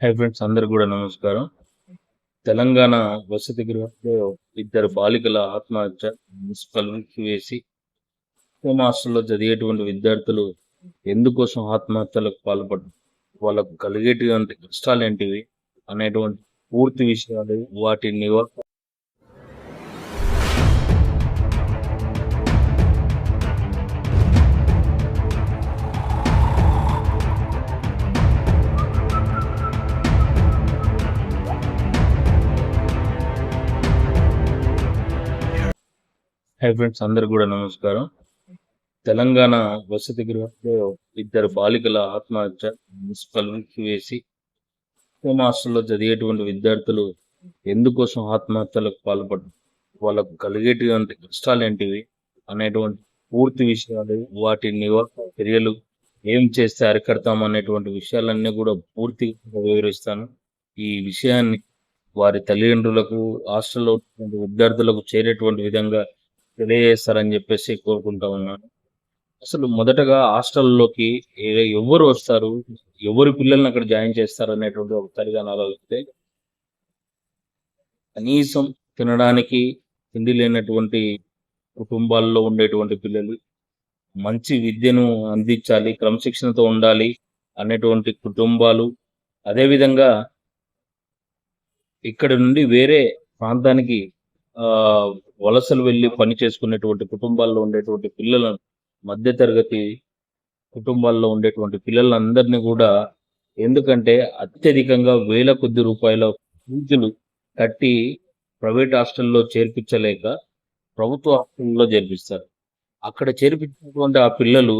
Hi friends అందరు కూడా నమస్కారం. తెలంగాణ వసతి గృహంలో ఇద్దరు బాలికల ఆత్మహత్య మున్సిపల్ వేసి హోమ్ హాస్టల్లో చదివేటువంటి విద్యార్థులు ఎందుకోసం ఆత్మహత్యలకు పాల్పడ్డారు? వాళ్ళకు కలిగేటువంటి కష్టాలు ఏంటివి అనేటువంటి పూర్తి విషయాలు వాటి నివారణ హై ఫ్రెండ్స్ అందరు కూడా నమస్కారం. తెలంగాణ వసతి గృహంలో ఇద్దరు బాలికల ఆత్మహత్య మున్సిపల్ వేసి హోమ్ హాస్టల్లో చదివేటువంటి విద్యార్థులు ఎందుకోసం ఆత్మహత్యలకు పాల్పడ్డారు? వాళ్ళకు కలిగేటువంటి కష్టాలు ఏంటివి? అనేటువంటి పూర్తి విషయాలు వాటి నివారణ చర్యలు ఏం చేస్తే అరికడతాం అనేటువంటి విషయాలన్నీ కూడా పూర్తిగా వివరిస్తాను. ఈ విషయాన్ని వారి తల్లిదండ్రులకు హాస్టల్లో విద్యార్థులకు చేరేటువంటి విధంగా తెలియజేస్తారని చెప్పేసి కోరుకుంటా ఉన్నాను. అసలు మొదటగా హాస్టల్లోకి ఎవరు వస్తారు? ఎవరు పిల్లల్ని అక్కడ జాయిన్ చేస్తారు అనేటువంటి ఒక తల్లిగా ఆలోచిస్తే కనీసం తినడానికి తిండి లేనటువంటి కుటుంబాల్లో ఉండేటువంటి పిల్లలు మంచి విద్యను అందించాలి క్రమశిక్షణతో ఉండాలి అనేటువంటి కుటుంబాలు. అదేవిధంగా ఇక్కడ నుండి వేరే ప్రాంతానికి ఆ వలసలు వెళ్ళి పని చేసుకునేటువంటి కుటుంబాల్లో ఉండేటువంటి పిల్లలను మధ్యతరగతి కుటుంబాల్లో ఉండేటువంటి పిల్లలందరినీ కూడా ఎందుకంటే అత్యధికంగా వేల కొద్ది రూపాయల ఫీజులు కట్టి ప్రైవేట్ హాస్టల్లో చేర్పించలేక ప్రభుత్వ హాస్టల్లో చేర్పిస్తారు. అక్కడ చేర్పించినటువంటి ఆ పిల్లలు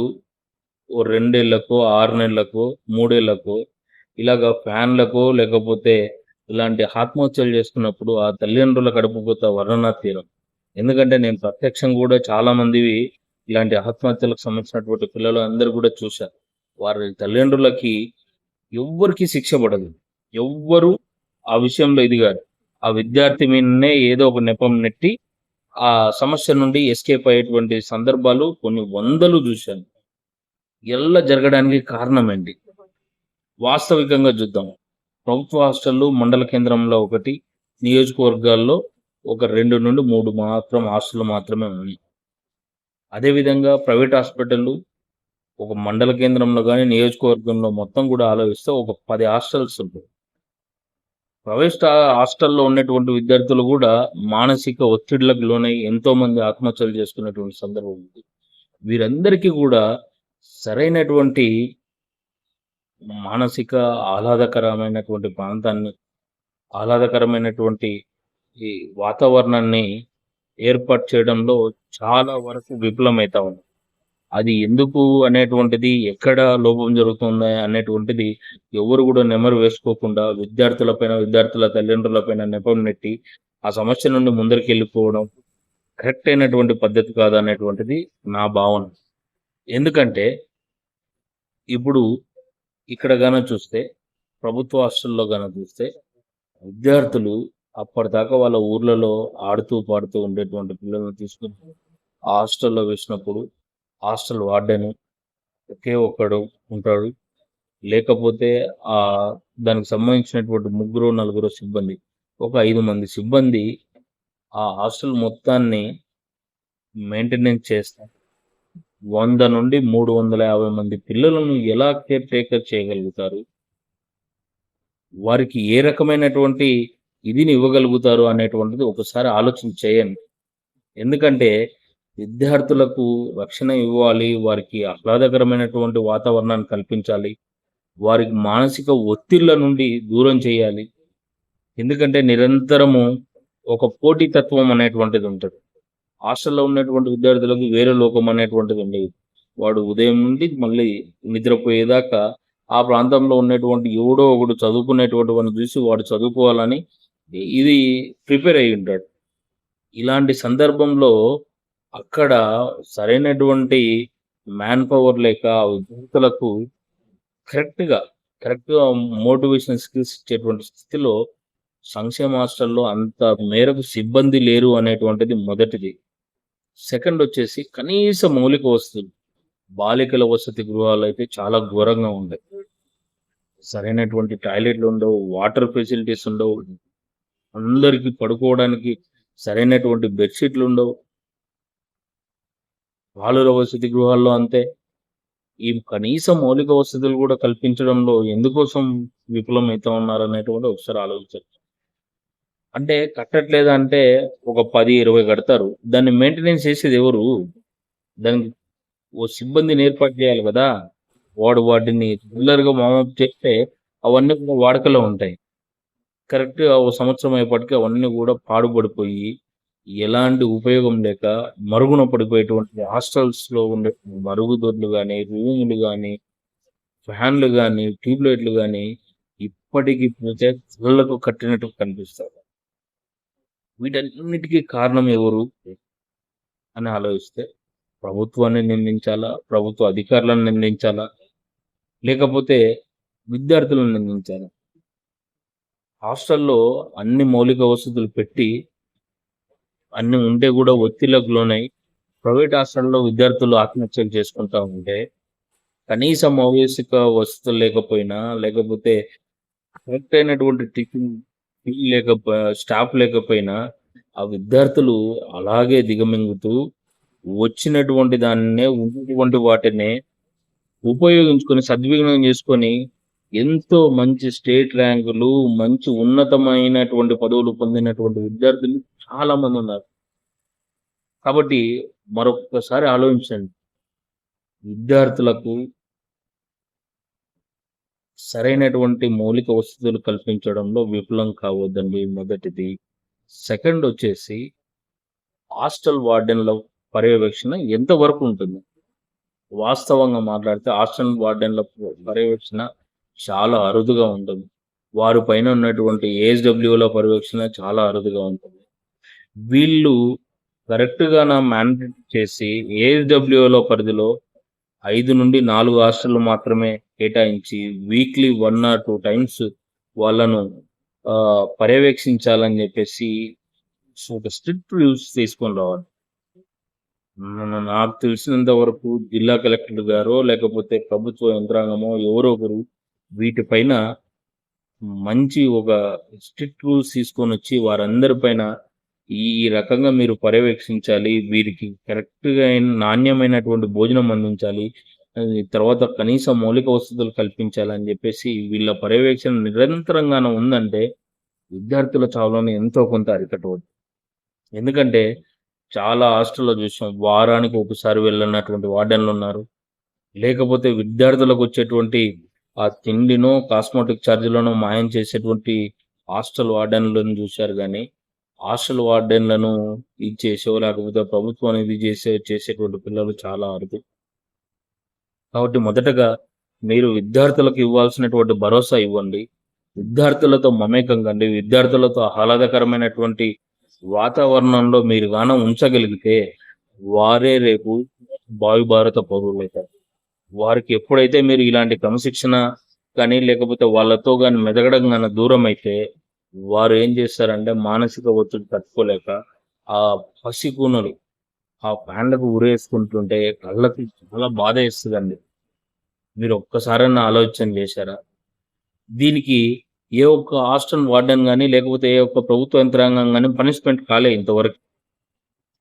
ఓ రెండేళ్ళకో ఆరు నెలలకో మూడేళ్ళకో ఇలాగ ఫ్యాన్లకో లేకపోతే ఇలాంటి ఆత్మహత్యలు చేసుకున్నప్పుడు ఆ తల్లిదండ్రుల కడుపుపోత వర్ణనా తీరం ఎందుకంటే నేను ప్రత్యక్షం కూడా చాలా మందివి ఇలాంటి ఆత్మహత్యలకు సంబంధించినటువంటి పిల్లలు అందరు కూడా చూశారు. వారి తల్లిదండ్రులకి ఎవ్వరికి శిక్ష పడదు ఎవ్వరు ఆ విషయంలో ఎదిగారు. ఆ విద్యార్థి మీదనే ఏదో ఒక నెపం నెట్టి ఆ సమస్య నుండి ఎస్కేప్ అయ్యేటువంటి సందర్భాలు కొన్ని వందలు చూశాను. ఎలా జరగడానికి కారణం ఏంటి వాస్తవికంగా చూద్దాం. ప్రభుత్వ హాస్టళ్ళు మండల కేంద్రంలో ఒకటి నియోజకవర్గాల్లో ఒక రెండు నుండి మూడు మాత్రం హాస్టల్ మాత్రమే ఉన్నాయి అదేవిధంగా ప్రైవేట్ హాస్పిటళ్ళు ఒక మండల కేంద్రంలో కానీ నియోజకవర్గంలో మొత్తం కూడా ఆలోచిస్తే ఒక పది హాస్టల్స్ ఉంటాయి. ప్రైవేట్ హాస్టల్లో ఉన్నటువంటి విద్యార్థులు కూడా మానసిక ఒత్తిడిలకు లోనై ఎంతో మంది ఆత్మహత్యలు చేసుకునేటువంటి సందర్భం ఉంది. వీరందరికీ కూడా సరైనటువంటి మానసిక ఆహ్లాదకరమైనటువంటి ప్రాంతాన్ని ఆహ్లాదకరమైనటువంటి ఈ వాతావరణాన్ని ఏర్పాటు చేయడంలో చాలా వరకు విఫలమైతా ఉంది. అది ఎందుకు అనేటువంటిది ఎక్కడ లోపం జరుగుతుంది అనేటువంటిది ఎవరు కూడా నెమరు వేసుకోకుండా విద్యార్థులపైన విద్యార్థుల తల్లిదండ్రులపైన నెపం నెట్టి ఆ సమస్య నుండి ముందరికి వెళ్ళిపోవడం కరెక్ట్ అయినటువంటి పద్ధతి కాదు అనేటువంటిది నా భావన. ఎందుకంటే ఇప్పుడు ఇక్కడ గాన చూస్తే ప్రభుత్వ హాస్టల్లో గాన చూస్తే విద్యార్థులు అప్పటిదాకా వాళ్ళ ఊర్లలో ఆడుతూ పాడుతూ ఉండేటువంటి పిల్లలను తీసుకుని హాస్టల్లో వేసినప్పుడు హాస్టల్ వార్డెను ఒకే ఒక్కడు ఉంటాడు. లేకపోతే ఆ దానికి సంబంధించినటువంటి ముగ్గురు నలుగురు సిబ్బంది ఒక ఐదు మంది సిబ్బంది ఆ హాస్టల్ మొత్తాన్ని మెయింటెనెన్స్ చేస్తారు వంద నుండి మూడు వందల యాభై మంది పిల్లలను ఎలా కేర్ టేకర్ చేయగలుగుతారు? వారికి ఏ రకమైనటువంటి ఇదిని ఇవ్వగలుగుతారు అనేటువంటిది ఒకసారి ఆలోచన చేయండి. ఎందుకంటే విద్యార్థులకు రక్షణ ఇవ్వాలి వారికి ఆహ్లాదకరమైనటువంటి వాతావరణాన్ని కల్పించాలి వారికి మానసిక ఒత్తిళ్ళ నుండి దూరం చేయాలి. ఎందుకంటే నిరంతరము ఒక పోటీతత్వం అనేటువంటిది ఉంటుంది. హాస్టల్లో ఉన్నటువంటి విద్యార్థులకు వేరే లోకం అనేటువంటిది ఉండేది. వాడు ఉదయం నుండి మళ్ళీ నిద్రపోయేదాకా ఆ ప్రాంతంలో ఉన్నటువంటి ఎవడో ఒకడు చదువుకునేటువంటి వాడిని చూసి వాడు చదువుకోవాలని ఇది ప్రిపేర్ అయి ఉంటాడు. ఇలాంటి సందర్భంలో అక్కడ సరైనటువంటి మ్యాన్ పవర్ లేక ఆ విద్యార్థులకు కరెక్ట్గా కరెక్ట్గా మోటివేషన్ స్కిల్స్ ఇచ్చేటువంటి స్థితిలో సంక్షేమ హాస్టల్లో అంత మేరకు సిబ్బంది లేరు అనేటువంటిది మొదటిది. సెకండ్ వచ్చేసి కనీస మౌలిక వసతులు బాలికల వసతి గృహాలు అయితే చాలా ఘోరంగా ఉండే. సరైనటువంటి టాయిలెట్లు ఉండవు వాటర్ ఫెసిలిటీస్ ఉండవు అందరికీ పడుకోవడానికి సరైనటువంటి బెడ్షీట్లు ఉండవు. బాలుర వసతి గృహాల్లో అంతే. ఈ కనీస మౌలిక వసతులు కూడా కల్పించడంలో ఎందుకోసం విఫలమవుతా ఉన్నారు అనేటువంటి ఒకసారి ఆలోచించారు అంటే కట్టట్లేదు అంటే ఒక పది ఇరవై కడతారు. దాన్ని మెయింటెనెన్స్ చేసేది ఎవరు? దానికి ఓ సిబ్బందిని ఏర్పాటు చేయాలి కదా. వాడు వాటిని రెగ్యులర్గా వామప్ చేస్తే అవన్నీ కూడా వాడుకలో ఉంటాయి. కరెక్ట్గా ఓ సంవత్సరం అయ్యేపటికి అవన్నీ కూడా పాడుపడిపోయి ఎలాంటి ఉపయోగం లేక మరుగున పడిపోయేటువంటి హాస్టల్స్లో ఉండే మరుగుదొడ్లు కానీ రూములు కానీ ఫ్యాన్లు కానీ ట్యూబ్లైట్లు కానీ ఇప్పటికీ పోతే కళ్ళకు కట్టినట్టు కనిపిస్తారు వీటన్నిటికీ కారణం ఎవరు? అని ఆలోచిస్తే ప్రభుత్వాన్ని నిందించాలా? ప్రభుత్వ అధికారులను నిందించాలా? లేకపోతే విద్యార్థులను నిందించాలా? హాస్టల్లో అన్ని మౌలిక వసతులు పెట్టి అన్ని ఉంటే కూడా ఒత్తిళ్ళకు లోనై ప్రైవేట్ హాస్టల్లో విద్యార్థులు ఆత్మహత్యలు చేసుకుంటా ఉంటే కనీసం మౌలిక వసతులు లేకపోయినా లేకపోతే కరెక్ట్ అయినటువంటి టిఫిన్ లేకపో స్టాఫ్ లేకపోయినా ఆ విద్యార్థులు అలాగే దిగమింగుతూ వచ్చినటువంటి దాన్నే ఉన్నటువంటి వాటినే ఉపయోగించుకొని సద్వినియోగం చేసుకొని ఎంతో మంచి స్టేట్ ర్యాంకులు మంచి ఉన్నతమైనటువంటి పదవులు పొందినటువంటి విద్యార్థులు చాలా మంది ఉన్నారు. కాబట్టి మరొకసారి ఆలోచించండి. విద్యార్థులకు సరైనటువంటి మౌలిక వసతులు కల్పించడంలో విఫలం కావద్దండి మొదటిది. సెకండ్ వచ్చేసి హాస్టల్ వార్డెన్ల పర్యవేక్షణ ఎంతవరకు ఉంటుంది? వాస్తవంగా మాట్లాడితే హాస్టల్ వార్డెన్ల పర్యవేక్షణ చాలా అరుదుగా ఉంటుంది. వారి పైన ఉన్నటువంటి ఏఎస్డబ్ల్యూల పర్యవేక్షణ చాలా అరుదుగా ఉంటుంది. వీళ్ళు కరెక్ట్గా నా మ్యాండేట్ చేసి ఏఎస్డబ్ల్యూల పరిధిలో ఐదు నుండి నాలుగు హాస్టల్ మాత్రమే కేటాయించి weekly one or two times వాళ్ళను పర్యవేక్షించాలని చెప్పేసి ఒక స్ట్రిక్ట్ రూల్స్ తీసుకొని రావాలి. నాకు తెలిసినంత వరకు జిల్లా కలెక్టర్ గారో లేకపోతే ప్రభుత్వ యంత్రాంగమో ఎవరో ఒకరు వీటిపైన మంచి ఒక స్ట్రిక్ట్ రూల్స్ తీసుకొని వచ్చి వారందరి పైన ఈ రకంగా మీరు పర్యవేక్షించాలి వీరికి కరెక్ట్గా అయిన నాణ్యమైనటువంటి భోజనం అందించాలి తర్వాత కనీస మౌలిక వసతులు కల్పించాలని చెప్పేసి వీళ్ళ పర్యవేక్షణ నిరంతరంగానే ఉందంటే విద్యార్థుల చావులను ఎంతో కొంత అరికట్టవచ్చు. ఎందుకంటే చాలా హాస్టల్లో చూసాం వారానికి ఒకసారి వెళ్ళినటువంటి వార్డెన్లు ఉన్నారు. లేకపోతే విద్యార్థులకు వచ్చేటువంటి ఆ తిండినో కాస్మెటిక్ ఛార్జీలను మాయం చేసేటువంటి హాస్టల్ వార్డెన్లను చూశారు కానీ హాస్టల్ వార్డెన్లను ఇది చేసో లేకపోతే ప్రభుత్వం ఇది చేసే చేసేటువంటి పిల్లలు చాలా అరుదు కాబట్టి మొదటగా మీరు విద్యార్థులకు ఇవ్వాల్సినటువంటి భరోసా ఇవ్వండి. విద్యార్థులతో మమేకం కండి విద్యార్థులతో ఆహ్లాదకరమైనటువంటి వాతావరణంలో మీరు గాన ఉంచగలిగితే వారే రేపు భావి భారత పౌరులు అవుతారు వారికి ఎప్పుడైతే మీరు ఇలాంటి క్రమశిక్షణ కానీ లేకపోతే వాళ్ళతో కానీ మెదగడం కానీ దూరం అయితే వారు ఏం చేస్తారంటే మానసిక ఒత్తిడి తట్టుకోలేక ఆ పసికూనలు ఆ ఫ్యాన్లకు ఉరేసుకుంటుంటే కళ్ళకి చాలా బాధ వేస్తుందండి. మీరు ఒక్కసారైనా ఆలోచన చేశారా? దీనికి ఏ ఒక్క హాస్టల్ వార్డెన్ కానీ లేకపోతే ఏ ఒక్క ప్రభుత్వ యంత్రాంగం కానీ పనిష్మెంట్ కాలే ఇంతవరకు.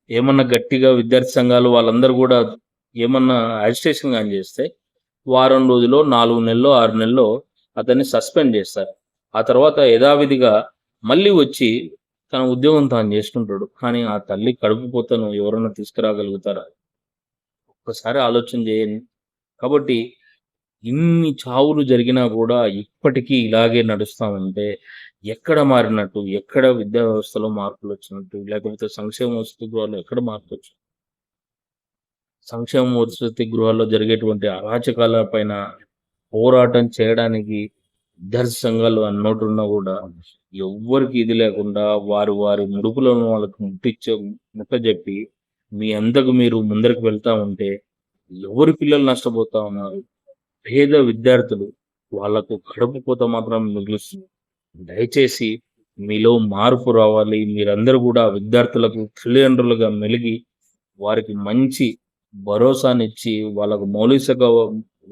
ఏమన్నా గట్టిగా విద్యార్థి సంఘాలు వాళ్ళందరూ కూడా ఏమన్నా అజిటేషన్ కానీ చేస్తే వారం రోజుల్లో నాలుగు నెలలో ఆరు నెలలో అతన్ని సస్పెండ్ చేస్తారు. ఆ తర్వాత యథావిధిగా మళ్ళీ వచ్చి తన ఉద్యోగం తాను చేసుకుంటాడు. కానీ ఆ తల్లి కడుపు పోతను ఎవరైనా తీసుకురాగలుగుతారా? ఒక్కసారి ఆలోచన చేయండి. కాబట్టి ఇన్ని చావులు జరిగినా కూడా ఇప్పటికీ ఇలాగే నడుస్తా ఉంటే ఎక్కడ మారినట్టు ఎక్కడ విద్యా వ్యవస్థలో మార్పులు వచ్చినట్టు లేకపోతే సంక్షేమ వసతి గృహాలు ఎక్కడ మార్పు వచ్చినట్టు? సంక్షేమ వసతి గృహాల్లో జరిగేటువంటి అరాచకాల పైన పోరాటం చేయడానికి విద్యార్థి సంఘాలు అన్నోటున్నా కూడా ఎవ్వరికి ఇది లేకుండా వారు వారి ముడుపులను వాళ్ళకు ముట్టించే ముట్టజెప్పి మీ అంతకు మీరు ముందరికి వెళ్తా ఉంటే ఎవరి పిల్లలు నష్టపోతా ఉన్నారు? పేద విద్యార్థులు వాళ్ళకు కడుపు కోత మాత్రం మిగులుస్తుంది దయచేసి మీలో మార్పు రావాలి. మీరందరూ కూడా విద్యార్థులకు తల్లిదండ్రులుగా మెలిగి వారికి మంచి భరోసానిచ్చి వాళ్ళకు మౌలిక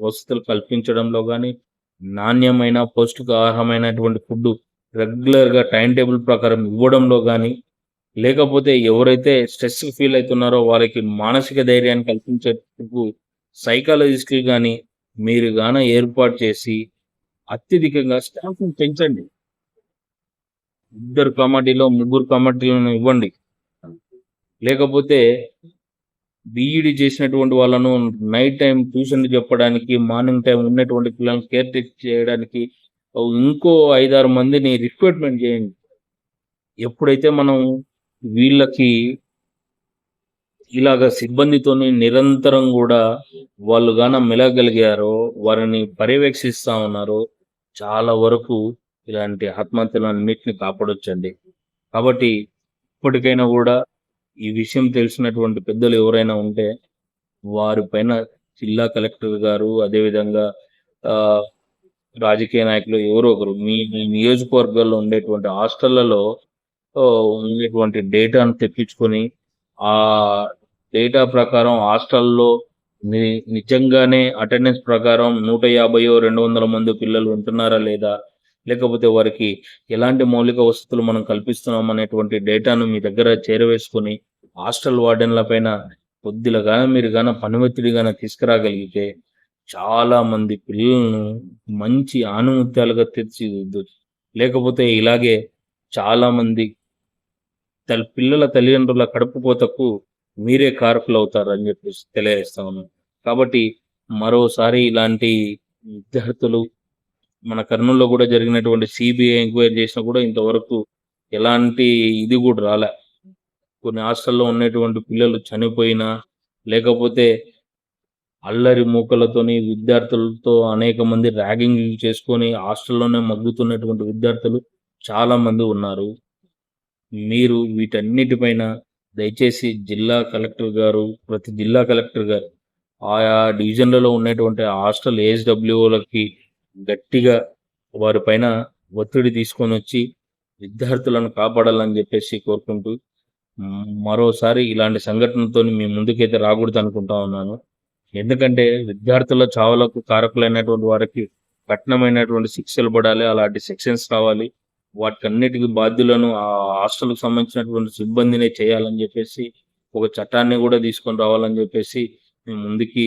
వసతులు కల్పించడంలో కానీ నాణ్యమైన పౌష్టికాహారమైనటువంటి ఫుడ్ రెగ్యులర్గా టైం టేబుల్ ప్రకారం ఇవ్వడంలో కానీ లేకపోతే ఎవరైతే స్ట్రెస్ ఫీల్ అవుతున్నారో వాళ్ళకి మానసిక ధైర్యాన్ని కల్పించేందుకు సైకాలజిస్టులు కానీ మీరు గాన ఏర్పాటు చేసి అత్యధికంగా స్టాఫ్ని పెంచండి. ఇద్దరు కమిటీలో ముగ్గురు కమిటీలను ఇవ్వండి. లేకపోతే బీఈడి చేసినటువంటి వాళ్ళను నైట్ టైం ట్యూషన్ చెప్పడానికి మార్నింగ్ టైం ఉన్నటువంటి పిల్లలను కేర్ టేక్ చేయడానికి ఇంకో ఐదారు మందిని రిక్రూట్మెంట్ చేయండి. ఎప్పుడైతే మనం వీళ్ళకి ఇలాగ సిబ్బందితోని నిరంతరం కూడా వాళ్ళు గాన మెలగలిగారో వారిని పర్యవేక్షిస్తా ఉన్నారో చాలా వరకు ఇలాంటి ఆత్మహత్యలన్నింటిని కాపాడొచ్చండి. కాబట్టి ఇప్పటికైనా కూడా ఈ విషయం తెలిసినటువంటి పెద్దలు ఎవరైనా ఉంటే వారి పైన జిల్లా కలెక్టర్ గారు అదేవిధంగా ఆ, రాజకీయ నాయకులు ఎవరో ఒకరు మీ నియోజకవర్గాల్లో ఉండేటువంటి హాస్టళ్ళలో ఉండేటువంటి డేటాను తెప్పించుకొని ఆ డేటా ప్రకారం హాస్టల్లో ని- నిజంగానే అటెండెన్స్ ప్రకారం నూట యాభైయో రెండు వందల మంది పిల్లలు ఉంటున్నారా లేదా లేకపోతే వారికి ఎలాంటి మౌలిక వసతులు మనం కల్పిస్తున్నాం అనేటువంటి డేటాను మీ దగ్గర చేరవేసుకొని హాస్టల్ వార్డెన్ల పైన కొద్దిగా మీరు గాన పనివత్తిడి గాన తీసుకురాగలిగితే చాలా మంది పిల్లలను మంచి ఆనుమత్యాలుగా తీర్చిదిద్దు. లేకపోతే ఇలాగే చాలా మంది తల్ పిల్లల తల్లిదండ్రుల కడుపు కోతకు మీరే కారకులు అవుతారు అని చెప్పేసి తెలియజేస్తా ఉన్నాను. కాబట్టి మరోసారి ఇలాంటి విద్యార్థులు మన కర్నూలులో కూడా జరిగినటువంటి సిబిఐ ఎంక్వైరీ చేసినా కూడా ఇంతవరకు ఎలాంటి ఇది కూడా రాలే. కొన్ని హాస్టల్లో ఉన్నటువంటి పిల్లలు చనిపోయినా లేకపోతే అల్లరి మూకలతోని విద్యార్థులతో అనేక మంది ర్యాగింగ్ చేసుకొని హాస్టల్లోనే మగ్గుతున్నటువంటి విద్యార్థులు చాలా మంది ఉన్నారు. మీరు వీటన్నిటిపైన దయచేసి జిల్లా కలెక్టర్ గారు ప్రతి జిల్లా కలెక్టర్ గారు ఆయా డివిజన్లలో ఉన్నటువంటి హాస్టల్ ఏఎస్డబ్ల్యూలకి గట్టిగా వారిపైన ఒత్తిడి తీసుకొని వచ్చి విద్యార్థులను కాపాడాలని చెప్పేసి కోరుకుంటూ మరోసారి ఇలాంటి సంఘటనతో మీ ముందుకైతే రాకూడదు అనుకుంటా ఉన్నాను. ఎందుకంటే విద్యార్థుల చావులకు కారకులైనటువంటి వారికి కఠినమైనటువంటి శిక్షలు పడాలి అలాంటి సెక్షన్స్ రావాలి. వాటికన్నిటికీ బాధ్యులను ఆ హాస్టల్కి సంబంధించినటువంటి సిబ్బందినే చేయాలని చెప్పేసి ఒక చట్టాన్ని కూడా తీసుకొని రావాలని చెప్పేసి మేము ముందుకి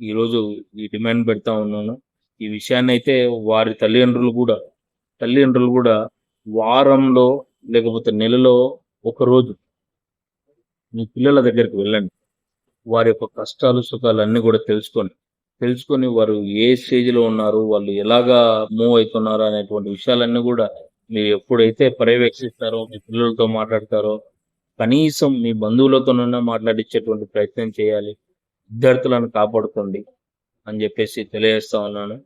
ఈరోజు ఈ డిమాండ్ పెడతా ఉన్నాను. ఈ విషయాన్ని అయితే వారి తల్లిదండ్రులు కూడా తల్లిదండ్రులు కూడా వారంలో లేకపోతే నెలలో ఒక రోజు మీ పిల్లల దగ్గరికి వెళ్ళండి. వారి యొక్క కష్టాలు సుఖాలు అన్ని కూడా తెలుసుకోండి తెలుసుకొని వారు ఏ స్టేజ్లో ఉన్నారు వాళ్ళు ఎలాగా మూవ్ అవుతున్నారు అనేటువంటి విషయాలన్నీ కూడా మీరు ఎప్పుడైతే పర్యవేక్షిస్తారో మీ పిల్లలతో మాట్లాడతారో కనీసం మీ బంధువులతోనైనా మాట్లాడించేటువంటి ప్రయత్నం చేయాలి. విద్యార్థులను కాపాడుకోండి అని చెప్పేసి తెలియజేస్తా ఉన్నాను.